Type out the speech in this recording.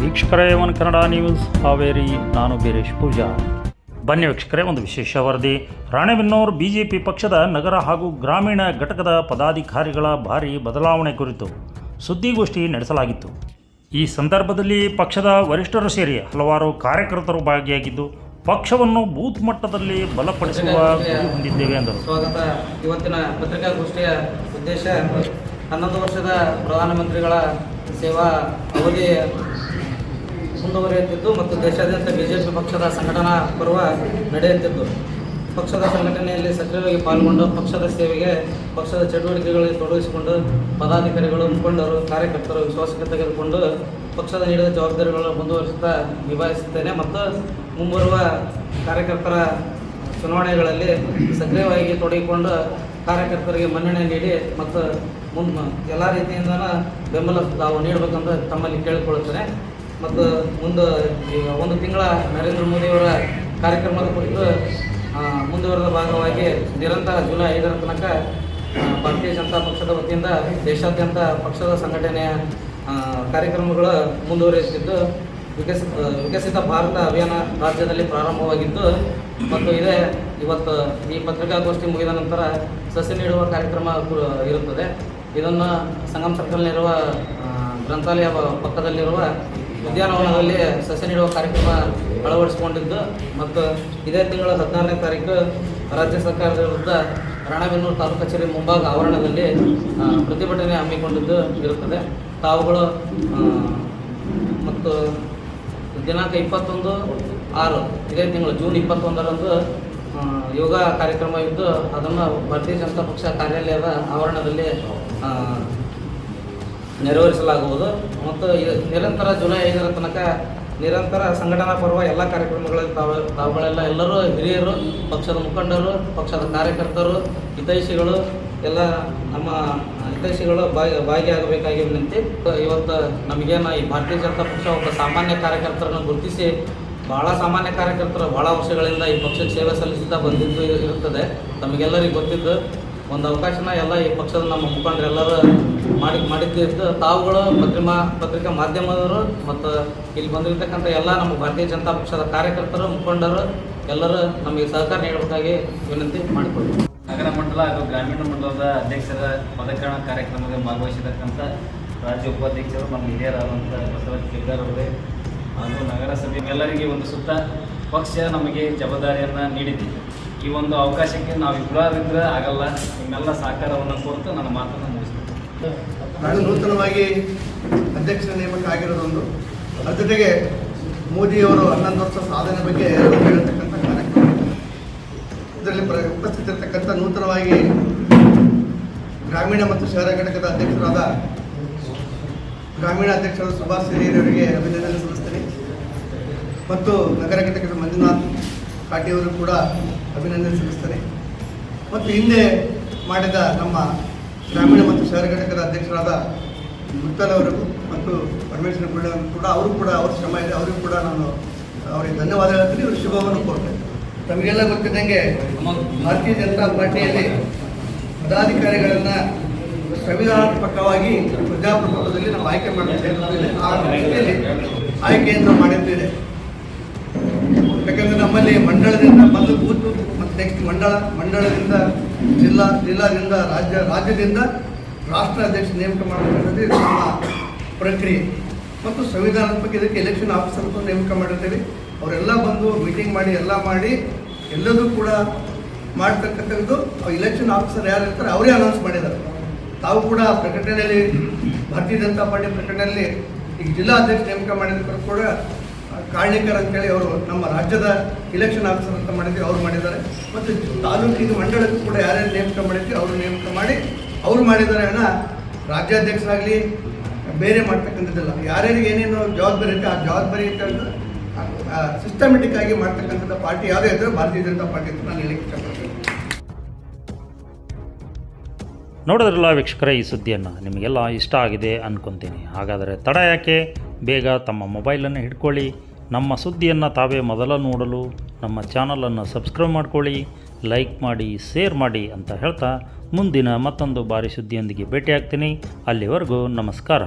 ವೀಕ್ಷಕರೇ one Kannada news, Haveri. ನಾನು ಬೀರೇಶ್ ಪೂಜಾ. ಬನ್ನಿ ವೀಕ್ಷಕರೇ, ಒಂದು ವಿಶೇಷ ವರದಿ. ರಾಣೆಬೆನ್ನೂರು ಬಿಜೆಪಿ ಪಕ್ಷದ ನಗರ ಹಾಗೂ ಗ್ರಾಮೀಣ ಘಟಕದ ಪದಾಧಿಕಾರಿಗಳ ಭಾರಿ ಬದಲಾವಣೆ ಕುರಿತು ಸುದ್ದಿಗೋಷ್ಠಿ ನಡೆಸಲಾಗಿತ್ತು. ಈ ಸಂದರ್ಭದಲ್ಲಿ ಪಕ್ಷದ ವರಿಷ್ಠರು ಸೇರಿ ಹಲವಾರು ಕಾರ್ಯಕರ್ತರು ಭಾಗಿಯಾಗಿದ್ದು, ಪಕ್ಷವನ್ನು ಬೂತ್ ಮಟ್ಟದಲ್ಲಿ ಬಲಪಡಿಸುವ ಗುರಿ ಹೊಂದಿದ್ದೇವೆ ಎಂದರು. ಸ್ವಾಗತ. ಇವತ್ತಿನ ಪತ್ರಿಕಾಗೋಷ್ಠಿಯ ಉದ್ದೇಶ, ಹನ್ನೊಂದು ವರ್ಷದ ಪ್ರಧಾನಮಂತ್ರಿಗಳ ಸೇವಾ ಅವಧಿ ಮುಂದುವರಿಯುತ್ತಿದ್ದು ಮತ್ತು ದೇಶಾದ್ಯಂತ ಬಿಜೆಪಿ ಪಕ್ಷದ ಸಂಘಟನಾ ಪರ್ವ ನಡೆಯುತ್ತಿದ್ದು. ಪಕ್ಷದ ಸಂಘಟನೆಯಲ್ಲಿ ಸಕ್ರಿಯವಾಗಿ ಪಾಲ್ಗೊಂಡು ಪಕ್ಷದ ಸೇವೆಗೆ ಪಕ್ಷದ ಚಟುವಟಿಕೆಗಳಲ್ಲಿ ತೊಡಗಿಸಿಕೊಂಡು ಪದಾಧಿಕಾರಿಗಳು, ಮುಖಂಡರು, ಕಾರ್ಯಕರ್ತರು ವಿಶ್ವಾಸಕ್ಕೆ ತೆಗೆದುಕೊಂಡು ಪಕ್ಷದ ನೀಡಿದ ಜವಾಬ್ದಾರಿಗಳನ್ನು ಮುಂದುವರಿಸುತ್ತಾ ನಿಭಾಯಿಸುತ್ತೇನೆ ಮತ್ತು ಮುಂಬರುವ ಕಾರ್ಯಕರ್ತರ ಚುನಾವಣೆಗಳಲ್ಲಿ ಸಕ್ರಿಯವಾಗಿ ತೊಡಗಿಕೊಂಡು ಕಾರ್ಯಕರ್ತರಿಗೆ ಮನ್ನಣೆ ನೀಡಿ ಮತ್ತು ಮುನ್ ಎಲ್ಲ ರೀತಿಯಿಂದ ಬೆಂಬಲ ತಾವು ನೀಡಬೇಕಂತ ತಮ್ಮಲ್ಲಿ ಕೇಳಿಕೊಳ್ಳುತ್ತೇನೆ. ಮತ್ತು ಮುಂದೆ ಒಂದು ತಿಂಗಳ ನರೇಂದ್ರ ಮೋದಿಯವರ ಕಾರ್ಯಕ್ರಮದ ಕುರಿತು ಮುಂದುವರೆದ ಭಾಗವಾಗಿ ನಿರಂತರ ಜುಲೈ ಐದರ ತನಕ ಭಾರತೀಯ ಜನತಾ ಪಕ್ಷದ ವತಿಯಿಂದ ದೇಶಾದ್ಯಂತ ಪಕ್ಷದ ಸಂಘಟನೆಯ ಕಾರ್ಯಕ್ರಮಗಳು ಮುಂದುವರಿಯುತ್ತಿದ್ದು ವಿಕಸಿತ ವಿಕಸಿತ ಭಾರತ ಅಭಿಯಾನ ರಾಜ್ಯದಲ್ಲಿ ಪ್ರಾರಂಭವಾಗಿದ್ದು ಮತ್ತು ಇದೇ ಇವತ್ತು ಈ ಪತ್ರಿಕಾಗೋಷ್ಠಿ ಮುಗಿದ ನಂತರ ಸಸಿ ನೀಡುವ ಕಾರ್ಯಕ್ರಮ ಇರುತ್ತದೆ. ಇದನ್ನು ಸಂಗಮ್ ಸರ್ಕಲ್ನಲ್ಲಿರುವ ಗ್ರಂಥಾಲಯ ಪಕ್ಕದಲ್ಲಿರುವ ಉದ್ಯಾನವನದಲ್ಲಿ ಸಸಿ ನೀಡುವ ಕಾರ್ಯಕ್ರಮ ಅಳವಡಿಸಿಕೊಂಡಿದ್ದು ಮತ್ತು ಇದೇ ತಿಂಗಳ ಹದಿನಾರನೇ ತಾರೀಕು ರಾಜ್ಯ ಸರ್ಕಾರದ ವಿರುದ್ಧ ರಾಣೆಬೆನ್ನೂರು ತಾಲೂಕು ಕಚೇರಿ ಮುಂಭಾಗ ಆವರಣದಲ್ಲಿ ಪ್ರತಿಭಟನೆ ಹಮ್ಮಿಕೊಂಡಿದ್ದು ಇರುತ್ತದೆ. ತಾವುಗಳು ಮತ್ತು ದಿನಾಂಕ ಇಪ್ಪತ್ತೊಂದು ಆರು, ಇದೇ ತಿಂಗಳು ಜೂನ್ ಇಪ್ಪತ್ತೊಂದರಂದು ಯೋಗ ಕಾರ್ಯಕ್ರಮ ಇದ್ದು ಅದನ್ನು ಭಾರತೀಯ ಜನತಾ ಪಕ್ಷ ಕಾರ್ಯಾಲಯದ ಆವರಣದಲ್ಲಿ ನೆರವೇರಿಸಲಾಗುವುದು. ಮತ್ತು ನಿರಂತರ ಜುಲೈ ಐದರ ತನಕ ನಿರಂತರ ಸಂಘಟನಾ ಪರ್ವ ಎಲ್ಲ ಕಾರ್ಯಕ್ರಮಗಳಲ್ಲಿ ತಾವು, ತಾವುಗಳೆಲ್ಲ ಎಲ್ಲರೂ ಹಿರಿಯರು, ಪಕ್ಷದ ಮುಖಂಡರು, ಪಕ್ಷದ ಕಾರ್ಯಕರ್ತರು, ಹಿತೈಷಿಗಳು, ಎಲ್ಲ ನಮ್ಮ ಹಿತೈಷಿಗಳು ಭಾಗಿ, ಭಾಗಿಯಾಗಬೇಕಾಗಿ ವಿನಂತಿ. ಇವತ್ತು ನಮಗೇನು ಈ ಭಾರತೀಯ ಜನತಾ ಪಕ್ಷ ಒಬ್ಬ ಸಾಮಾನ್ಯ ಕಾರ್ಯಕರ್ತರನ್ನು ಗುರುತಿಸಿ ಭಾಳ ಸಾಮಾನ್ಯ ಕಾರ್ಯಕರ್ತರು ಭಾಳ ವರ್ಷಗಳಿಂದ ಈ ಪಕ್ಷಕ್ಕೆ ಸೇವೆ ಸಲ್ಲಿಸುತ್ತಾ ಬಂದಿದ್ದು ಇರು- ಇರುತ್ತದೆ. ತಮಗೆಲ್ಲರಿಗೂ ಗೊತ್ತಿದ್ದು ಒಂದು ಅವಕಾಶನ ಎಲ್ಲ ಈ ಪಕ್ಷದ ನಮ್ಮ ಮುಖಂಡರೆಲ್ಲರೂ ಮಾಡಿ ಮಾಡಿದ್ದು ತಾವುಗಳು ಪತ್ರಿಮಾ ಪತ್ರಿಕಾ ಮಾಧ್ಯಮದವರು ಮತ್ತು ಇಲ್ಲಿ ಬಂದಿರತಕ್ಕಂಥ ಎಲ್ಲ ನಮ್ಮ ಭಾರತೀಯ ಜನತಾ ಪಕ್ಷದ ಕಾರ್ಯಕರ್ತರು, ಮುಖಂಡರು ಎಲ್ಲರೂ ನಮಗೆ ಸಹಕಾರ ನೀಡಬೇಕಾಗಿ ವಿನಂತಿ ಮಾಡಿಕೊಳ್ಳಿ ನಗರ ಮಂಡಲ ಹಾಗೂ ಗ್ರಾಮೀಣ ಮಂಡಲದ ಅಧ್ಯಕ್ಷರ ಪದಕರಣ ಕಾರ್ಯಕ್ರಮದಲ್ಲಿ ಭಾಗವಹಿಸಿರ್ತಕ್ಕಂಥ ರಾಜ್ಯ ಉಪಾಧ್ಯಕ್ಷರು ನಮ್ಮ ಹಿರಿಯರಾದಂಥ ಬಸವರಾಜ್ ಕೆಲ್ಗಾರ್ ಅವರೇ ಹಾಗೂ ನಗರಸಭೆ ಎಲ್ಲರಿಗೆ ಒಂದು ಸುತ್ತ ಪಕ್ಷ ನಮಗೆ ಜವಾಬ್ದಾರಿಯನ್ನು ನೀಡಿದೆ ಈ ಒಂದು ಅವಕಾಶಕ್ಕೆ ನಾವು ಇಬ್ಬರಾದ್ರೆ ಆಗಲ್ಲ, ನಿಮ್ಮೆಲ್ಲ ಸಹಕಾರವನ್ನು ಕೋರ್ತು ನನ್ನ ಮಾತನ್ನು ಮುಗಿಸ್ತೇನೆ. ನಾನು ನೂತನವಾಗಿ ಅಧ್ಯಕ್ಷರ ನೇಮಕ ಆಗಿರೋದೊಂದು ಅದ್ರ ಜೊತೆಗೆ ಮೋದಿಯವರು ಹನ್ನೊಂದು ವರ್ಷ ಸಾಧನೆ ಬಗ್ಗೆ ಹೇಳ್ತಕ್ಕಂಥ ಕಾರ್ಯಕ್ರಮ. ಇದರಲ್ಲಿ ಉಪಸ್ಥಿತಿರ್ತಕ್ಕಂಥ ನೂತನವಾಗಿ ಗ್ರಾಮೀಣ ಮತ್ತು ಶಹರ ಘಟಕದ ಅಧ್ಯಕ್ಷರಾದ ಗ್ರಾಮೀಣ ಅಧ್ಯಕ್ಷರು ಸುಭಾಷ್ ಹಿರಿಯರವರಿಗೆ ಅಭಿನಂದನೆ ಸಲ್ಲಿಸ್ತೇನೆ ಮತ್ತು ನಗರ ಘಟಕದ ಮಂಜುನಾಥ್ ಪಾಟಿಯವರು ಕೂಡ ಅಭಿನಂದನೆ ಸಲ್ಲಿಸ್ತಾರೆ. ಮತ್ತು ಹಿಂದೆ ಮಾಡಿದ ನಮ್ಮ ಗ್ರಾಮೀಣ ಮತ್ತು ಶಹರ ಘಟಕದ ಅಧ್ಯಕ್ಷರಾದ ಮುತ್ತಲ್ ಅವರಿಗೂ ಮತ್ತು ಪರಮೇಶ್ವರ ಕೂಡ ಕೂಡ, ಅವರು ಕೂಡ ಅವ್ರ ಶ್ರಮ ಇದೆ. ಅವರಿಗೂ ಕೂಡ ನಾನು ಅವರಿಗೆ ಧನ್ಯವಾದ ಹೇಳ್ತೀನಿ. ಇವರು ಶುಭವನ್ನು ಕೊಡ್ತೇನೆ ತಮಗೆಲ್ಲ ಗೊತ್ತಿದ್ದಂಗೆ ಭಾರತೀಯ ಜನತಾ ಪಾರ್ಟಿಯಲ್ಲಿ ಪದಾಧಿಕಾರಿಗಳನ್ನು ಸಂವಿಧಾನಾತ್ಮಕವಾಗಿ ಪ್ರಜಾಪ್ರಭುತ್ವದಲ್ಲಿ ನಾವು ಆಯ್ಕೆ ಮಾಡಿದ್ದೇವೆ ಆ ಆಯ್ಕೆಯನ್ನು ಮಾಡಿದ್ದೇವೆ. ಮಂಡಳದಿಂದ ಮೊದಲು ಬೂತ್ ಮತ್ತು ನೆಕ್ಸ್ಟ್ ಮಂಡಳ, ಮಂಡಳದಿಂದ ಜಿಲ್ಲಾ, ಜಿಲ್ಲಾದಿಂದ ರಾಜ್ಯ, ರಾಜ್ಯದಿಂದ ರಾಷ್ಟ್ರ ಅಧ್ಯಕ್ಷ ನೇಮಕ ಮಾಡಬೇಕನ್ನೋದು ನಮ್ಮ ಪ್ರಕ್ರಿಯೆ. ಮತ್ತು ಸಂವಿಧಾನಾತ್ಮಕ ಇದಕ್ಕೆ ಎಲೆಕ್ಷನ್ ಆಫೀಸರ್ ನೇಮಕ ಮಾಡಿರ್ತೀವಿ. ಅವರೆಲ್ಲ ಬಂದು ಮೀಟಿಂಗ್ ಮಾಡಿ, ಎಲ್ಲ ಮಾಡಿ, ಎಲ್ಲದೂ ಕೂಡ ಮಾಡ್ತಕ್ಕಂಥದ್ದು ಎಲೆಕ್ಷನ್ ಆಫೀಸರ್ ಯಾರು ಇರ್ತಾರೆ, ಅವರೇ ಅನೌನ್ಸ್ ಮಾಡಿದ್ದಾರೆ. ತಾವು ಕೂಡ ಪ್ರಕಟಣೆಯಲ್ಲಿ, ಭಾರತೀಯ ಜನತಾ ಪಾರ್ಟಿ ಪ್ರಕಟಣೆಯಲ್ಲಿ ಈಗ ಜಿಲ್ಲಾ ಅಧ್ಯಕ್ಷ ನೇಮಕ ಮಾಡಿದ ಕೂಡ ಕಾರಣಿಕರ್ ಅಂತೇಳಿ ಅವರು ನಮ್ಮ ರಾಜ್ಯದ ಇಲೆಕ್ಷನ್ ಆಫೀಸರ್ ಅಂತ ಮಾಡಿದ್ವಿ, ಅವ್ರು ಮಾಡಿದ್ದಾರೆ. ಮತ್ತು ತಾಲೂಕಿನ ಮಂಡಳಕ್ಕೂ ಕೂಡ ಯಾರ್ಯಾರು ನೇಮಕ ಮಾಡಿದ್ವಿ, ಅವರು ನೇಮಕ ಮಾಡಿ, ಅವ್ರು ಮಾಡಿದ್ದಾರೆ ಹಣ ರಾಜ್ಯಾಧ್ಯಕ್ಷರಾಗಲಿ, ಬೇರೆ ಮಾಡ್ತಕ್ಕಂಥದ್ದಿಲ್ಲ. ಯಾರ್ಯಾರಿಗೆ ಏನೇನು ಜವಾಬ್ದಾರಿ ಇರುತ್ತೆ, ಆ ಜವಾಬ್ದಾರಿ ಸಿಸ್ಟಮೆಟಿಕ್ ಆಗಿ ಮಾಡ್ತಕ್ಕಂಥ ಪಾರ್ಟಿ ಯಾವುದೇ ಇದ್ದರೂ ಭಾರತೀಯ ಜನತಾ ಪಾರ್ಟಿ ಅಂತ ನಾನು ಹೇಳಕ್ಕೆ ಇಷ್ಟಪಡ್ತೀನಿ. ನೋಡಿದ್ರಲ್ಲ ವೀಕ್ಷಕರೇ ಈ ಸುದ್ದಿಯನ್ನು? ನಿಮಗೆಲ್ಲ ಇಷ್ಟ ಆಗಿದೆ ಅಂದ್ಕೊತೀನಿ ಹಾಗಾದರೆ ತಡ ಯಾಕೆ? ಬೇಗ ತಮ್ಮ ಮೊಬೈಲನ್ನು ಹಿಡ್ಕೊಳ್ಳಿ. ನಮ್ಮ ಸುದ್ದಿಯನ್ನು ತಾವೇ ಮೊದಲ ನೋಡಲು ನಮ್ಮ ಚಾನಲನ್ನು ಸಬ್ಸ್ಕ್ರೈಬ್ ಮಾಡ್ಕೊಳ್ಳಿ. ಲೈಕ್ ಮಾಡಿ, ಶೇರ್ ಮಾಡಿ ಅಂತ ಹೇಳ್ತಾ ಮುಂದಿನ ಮತ್ತೊಂದು ಬಾರಿ ಸುದ್ದಿಯೊಂದಿಗೆ ಭೇಟಿಯಾಗ್ತೀನಿ. ಅಲ್ಲಿವರೆಗೂ ನಮಸ್ಕಾರ.